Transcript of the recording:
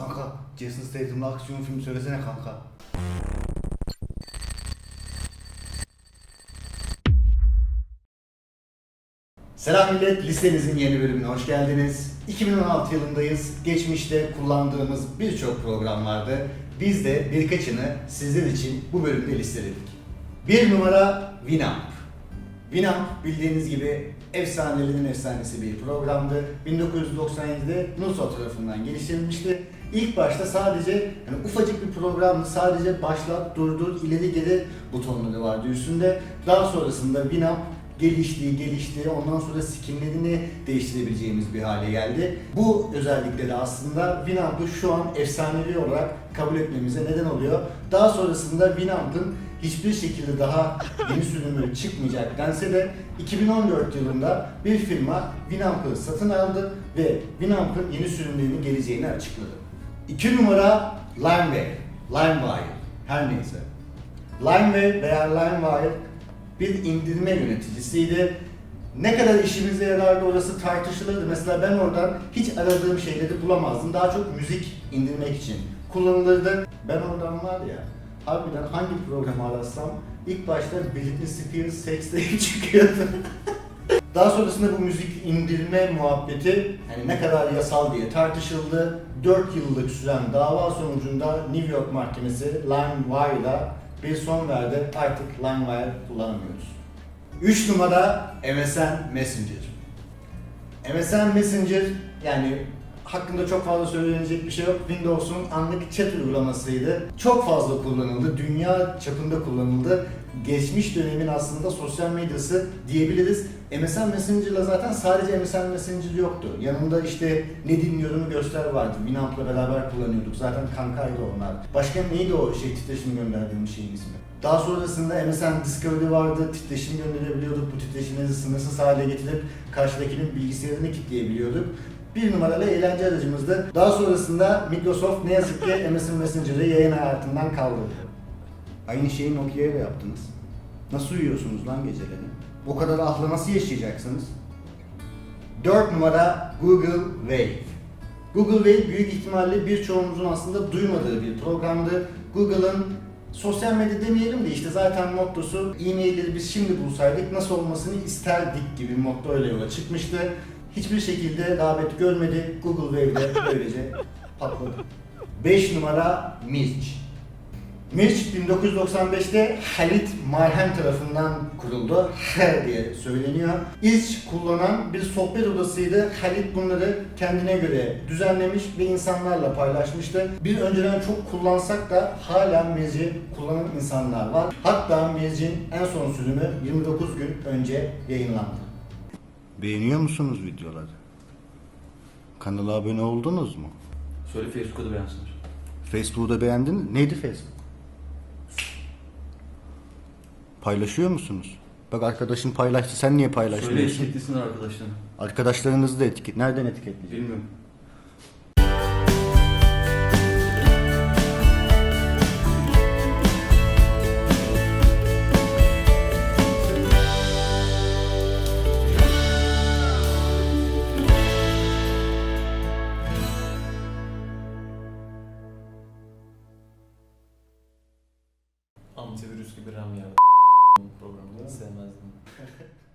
Kanka Jason Statham'la aksiyon filmi söylesene kanka. Selam millet, listenizin yeni bölümüne hoş geldiniz. 2016 yılındayız. Geçmişte kullandığımız birçok program vardı. Biz de birkaçını sizler için bu bölümde listeledik. Bir numara Winamp. Winamp bildiğiniz gibi efsanelerin efsanesi bir programdı. 1997'de Nuso tarafından geliştirilmişti. İlk başta sadece yani ufacık bir programdı. Sadece başlat, durdur, ileri geri butonları vardı üstünde. Daha sonrasında Winamp gelişti, gelişti. Ondan sonra skinlerini değiştirebileceğimiz bir hale geldi. Bu özellikleri aslında Winamp'ı şu an efsanevi olarak kabul etmemize neden oluyor. Daha sonrasında Winamp'ın hiçbir şekilde daha yeni sürümü çıkmayacak dense de 2014 yılında bir firma Winamp'ı satın aldı ve Winamp'ın yeni sürümlerinin geleceğini açıkladı. 2 numara Limeware, Limewire her neyse. Limeware veya Limewire bir indirme yöneticisiydi. Ne kadar işimize yarardı orası tartışılırdı. Mesela ben oradan hiç aradığım şeyleri bulamazdım. Daha çok müzik indirmek için kullanılırdı. Ben oradan var ya, harbiden hangi programı arasam ilk başta Britney Spears Sex diye çıkıyordu. Daha sonrasında bu müzik indirme muhabbeti hani ne kadar yasal diye tartışıldı. 4 yıllık süren dava sonucunda New York Mahkemesi LimeWire'a bir son verdi. Artık LimeWire kullanamıyoruz. 3 numara MSN Messenger. MSN Messenger yani hakkında çok fazla söylenecek bir şey yok. Windows'un anlık chat uygulamasıydı. Çok fazla kullanıldı. Dünya çapında kullanıldı. Geçmiş dönemin aslında sosyal medyası diyebiliriz. MSN Messenger'la zaten sadece MSN Messenger yoktu. Yanında işte ne dinliyorumu göster vardı. Winamp'la beraber kullanıyorduk. Zaten kankaydı onlar. Başka neydi o şey titreşim gönderdiğim şeyin ismi? Daha sonrasında MSN Discovery vardı. Titreşim gönderebiliyorduk. Bu titreşimleri sınırsız hale getirip karşıdakinin bilgisayarını kilitleyebiliyorduk. Bir numaralı eğlence aracımızdı. Daha sonrasında Microsoft ne yazık ki MSN Messenger'ı yayın hayatından kaldırdı. Aynı şeyi Nokia'ya da yaptınız. Nasıl uyuyorsunuz lan geceleri? O kadar ahlı nasıl yaşayacaksınız? 4 numara Google Wave. Google Wave büyük ihtimalle birçoğumuzun aslında duymadığı bir programdı. Google'ın sosyal medya demeyelim de işte zaten mottosu e-mailleri biz şimdi bulsaydık nasıl olmasını isterdik gibi motto öyle yola çıkmıştı. Hiçbir şekilde rağbet görmedi. Google Wave'de böylece patladı. 5 numara Mirç. Mirç 1995'te Halit Marhem tarafından kuruldu. Her diye söyleniyor. İlk kullanan bir sohbet odasıydı. Halit bunları kendine göre düzenlemiş ve insanlarla paylaşmıştı. Biz önceden çok kullansak da hala Mirç'i kullanan insanlar var. Hatta Mirç'in en son sürümü 29 gün önce yayınlandı. Beğeniyor musunuz videoları? Kanala abone oldunuz mu? Söyle Facebook'u beğensinler. Facebook'u da beğendin? Neydi Facebook? Paylaşıyor musunuz? Bak arkadaşın paylaştı. Sen niye Söyle paylaşmıyorsun? etiketlesinler arkadaşlarına. Arkadaşlarınızı da etiket. Nereden etiketleyecek? Bilmiyorum. antivirüs gibi RAM yerdim programını sevmezdim.